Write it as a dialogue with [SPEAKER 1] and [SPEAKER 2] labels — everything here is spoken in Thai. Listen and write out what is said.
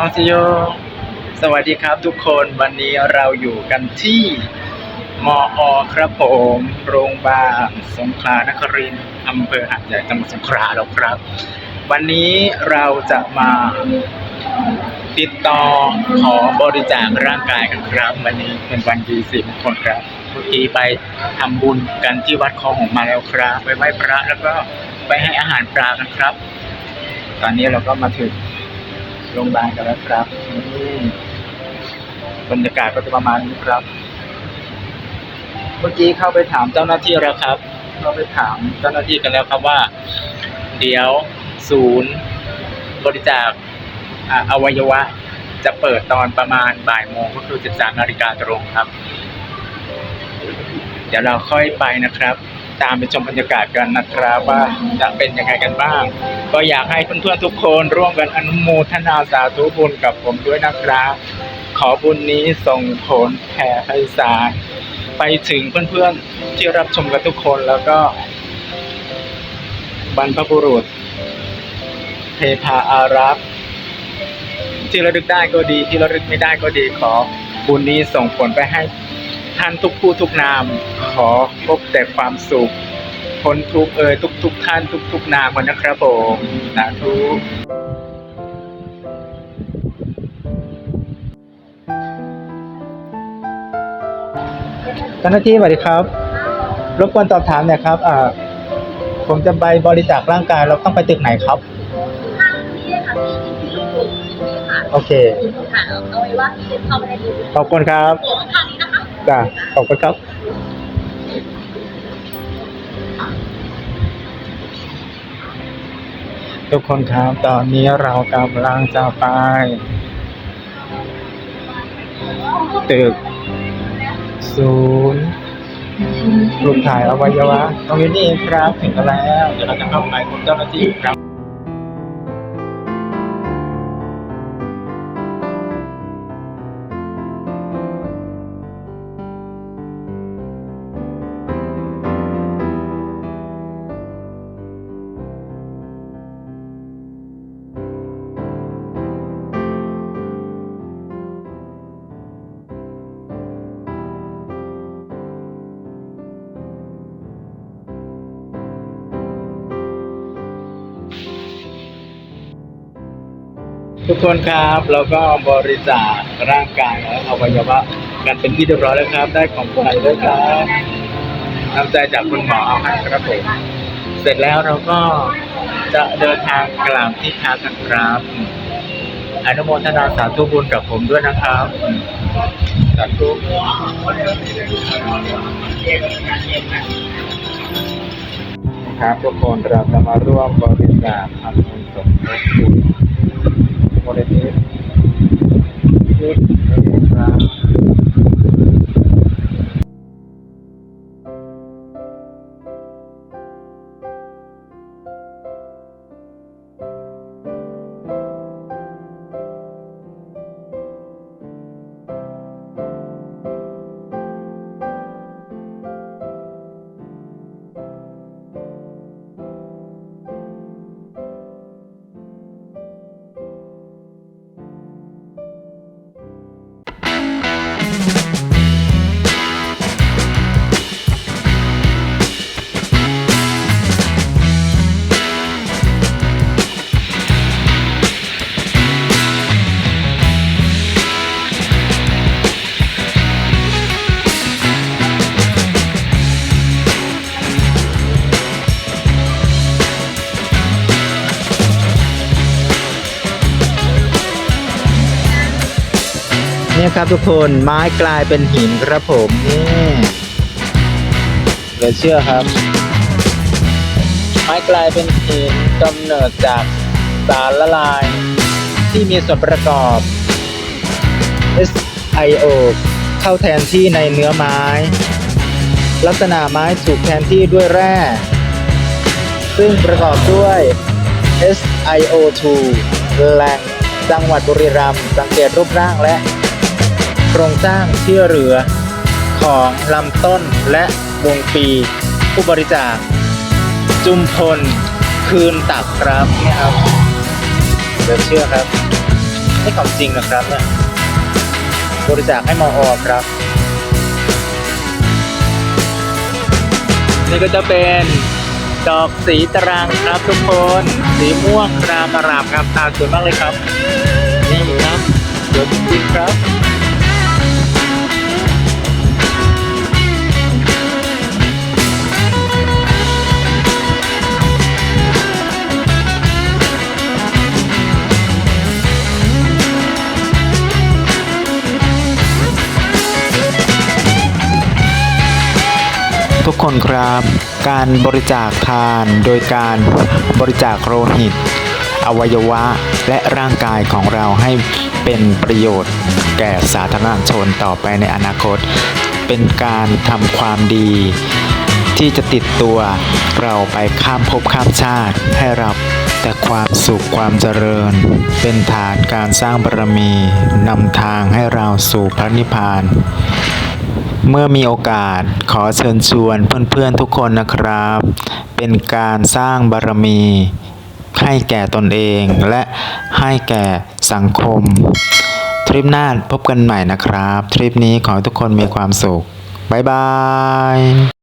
[SPEAKER 1] องซิโย สวัสดีครับทุกคนวันนี้เราอยู่กันที่มออครับผม โรงพยาบาลสงขลานครินทร์อำเภอหาดใหญ่จังหวัดสงขลาแล้วครับ วันนี้เราจะมาติดต่อขอบริจาคร่างกายกันครับ วันนี้เป็นวันดีสิบคนครับเมื่อกี้ไปทำบุญกันที่วัดคลองหงมาแล้วครับ ไปไหว้พระแล้วก็ไปให้อาหารปลากันครับ ตอนนี้เราก็มาถึง โรงพยาบาลกันแล้วครับบรรยากาศก็จะประมาณนี้ครับ เมื่อกี้เข้าไปถามเจ้าหน้าที่แล้วครับ เข้าไปถามเจ้าหน้าที่กันแล้วครับว่า เดี๋ยวศูนย์บริจาคอาอวัยวะ จะเปิดตอนประมาณบ่ายโมงก็คือ 13นาฬิกาตรงครับ เดี๋ยวเราค่อยไปนะครับ ตามไปชมบรรยากาศกันนะครับว่าจะเป็นยังไงกันบ้าง ก็อยากให้เพื่อนๆทุกคนร่วมกันอนุโมทนาสาธุบุญกับผมด้วยนะครับขอบุญนี้ส่งผลแผ่ไพศาลไปถึงเพื่อนๆที่รับชมกันทุกคนแล้วก็ บรรพบุรุษเทพาอารักษ์ที่ระลึกได้ก็ดีที่ระลึกไม่ได้ก็ดีขอบุญนี้ส่งผลไปให้ ท่านทุกผู้ทุกนาม ขอพบแต่ความสุขพ้นทุกข์เอ่ยทุกทุกๆท่านทุกทุกๆนามกันนะครับผมสาธุเจ้าหน้าที่สวัสดีครับ รบกวนสอบถามหน่อยครับอ่าผมจะไปบริจาคร่างกายเราต้องไปตึกไหนครับ
[SPEAKER 2] ทางนี้ค่ะมีที่ลูกกลุ่มนี้ค่ะ
[SPEAKER 1] โอเค
[SPEAKER 2] ค่ะเอาไว้ว่าที่เข้าไม่ได้ดี
[SPEAKER 1] ขอบคุณครับ
[SPEAKER 2] หัวทางนี้นะคะ
[SPEAKER 1] จ้าขอบคุณครับทุกคนครับ ตอนนี้เรากำลังจะไป ตึก ศูนย์รูปถ่ายอวัยวะตรงนี้นี่เองครับถึงแล้ว เดี๋ยวเราจะเข้าไปพบเจ้าหน้าที่ครับ ทุกคนครับเราก็บริจาคร่างกายและอวัยวะกันเป็นที่เรียบร้อยแล้วครับ ได้ของขวัญด้วยครับน้ำใจจากคุณหมอเอาให้ครับผมเสร็จแล้วเราก็จะเดินทางกลับที่พักกันครับอนุโมทนาสาธุบุญกับผมด้วยนะครับสาธุครับทุกคนเราจะมาร่วมบริจาคทำบุญสมทบทุน โม เนี่ยครับทุกคนไม้กลายเป็นหินครับผมนี่เหลือเชื่อครับ ไม้กลายเป็นหินกำเนิดจากสารละลาย ที่มีส่วนประกอบ SiO เข้าแทนที่ในเนื้อไม้ ลักษณะไม้ถูกแทนที่ด้วยแร่ ซึ่งประกอบด้วย SiO2 แหล่งจังหวัดบุรีรัมย์สังเกตรูปร่างและ โครงสร้างที่เหลือของลำต้นและวงปี ผู้บริจาค จุมพล คืนตักครับเนี่ยครับเดี๋ยวเชื่อครับให้ของจริงนะครับเนี่ยบริจาคให้มออครับ นี่ก็จะเป็นดอกสีตรังครับทุกคน สีม่วงรามอารามครับตาสวยมากเลยครับ นี่ครับสวยจริงครับ ทุกคนครับการบริจาคทานโดยการบริจาคโลหิต อวัยวะและร่างกายของเราให้เป็นประโยชน์ แก่สาธารณชนต่อไปในอนาคต เป็นการทำความดี ที่จะติดตัวเราไปข้ามภพข้ามชาติให้รับแต่ความสุขความเจริญ เป็นฐานการสร้างบารมีนำทางให้เราสู่พระนิพพาน เมื่อมีโอกาสขอเชิญชวนเพื่อนๆทุกคนนะครับ เป็นการสร้างบารมี ให้แก่ตนเองและให้แก่สังคม ทริปหน้าพบกันใหม่นะครับ ทริปนี้ขอให้ทุกคนมีความสุข บ๊ายบาย